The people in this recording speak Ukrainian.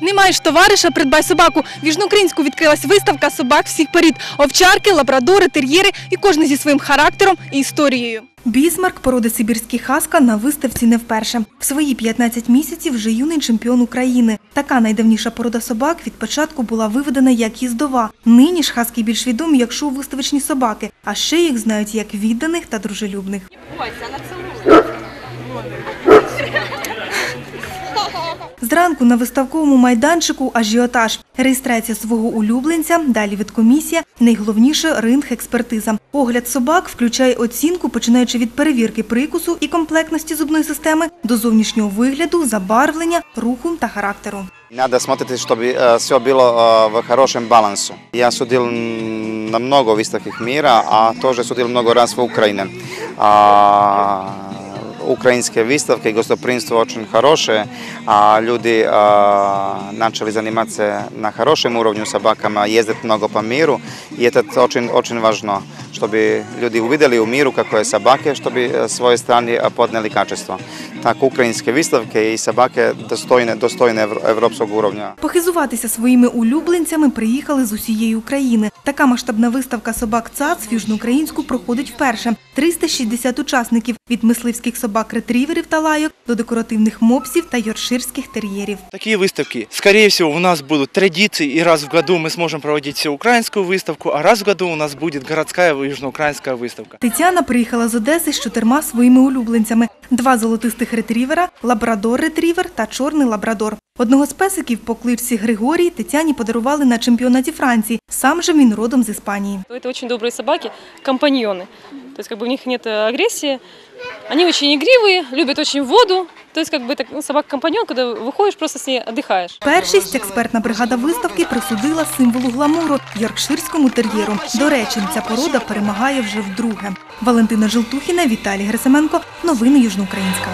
Не маєш товариша, придбай собаку. В Южноукраїнську відкрилась виставка собак всіх порід. Овчарки, лабрадори, тер'єри і кожен зі своїм характером і історією. Бісмарк породи сибірський хаска на виставці не вперше. В свої 15 місяців вже юний чемпіон України. Така найдавніша порода собак від початку була виведена як їздова. Нині ж хаски більш відомі як шоу-виставочні собаки, а ще їх знають як відданих та дружелюбних Зранку на виставковому майданчику ажіотаж. Реєстрація свого улюбленця, далі відкомісія, найголовніше ринг-експертиза. Огляд собак включає оцінку, починаючи від перевірки прикусу і комплектності зубної системи до зовнішнього вигляду, забарвлення, руху та характеру. Надо смотрити, чтобы э, все было э, в хорошем балансу. Я судил м, на много выставках мира, а тоже судил много раз в Украине. А, украинские выставки, гостеприимство очень хорошее, а люди э, начали заниматься на хорошем уровне собаками, ездить много по миру, и это очень, очень важно, чтобы люди увидели у миру, какое собаки, чтобы э, с своей стороны э, подняли качество. Так, украинские выставки и собаки достойны, достойны евро- европейского уровня. Похизуватися своїми улюбленцями приїхали з усієї України. Така масштабна виставка собак ЦАЦ в Южноукраїнську проходить вперше. 360 учасників від мисливських собак-ретріверів та лайок до декоративних мопсів та йоркширських тер'єрів. Такие выставки, скорее всего, у нас будут традиции, и раз в году мы сможем проводить всеукраинскую выставку, а раз в году у нас будет городская южноукраинская выставка. Тетяна приїхала з Одеси з чотирма своїми улюбленцями: два золотистих ретрівера, лабрадор-ретрівер та чорний лабрадор. Одного з песиків по кличці Григорій Тетяні подарували на чемпіонаті Франції. Сам же він родом з Іспанії. Это очень добрые собаки, компаньоны. То есть как бы у них нет э, агрессии. Они очень игривые, любят очень воду. То есть как бы это собака-компаньон, когда выходишь, просто с ней отдыхаешь. Першість експертна бригада виставки присудила символу гламуру йоркширському тер'єру. До речі, ця порода перемагає вже вдруге. Валентина Жилтухіна, Віталій Герасименко. Новини Южноукраїнська.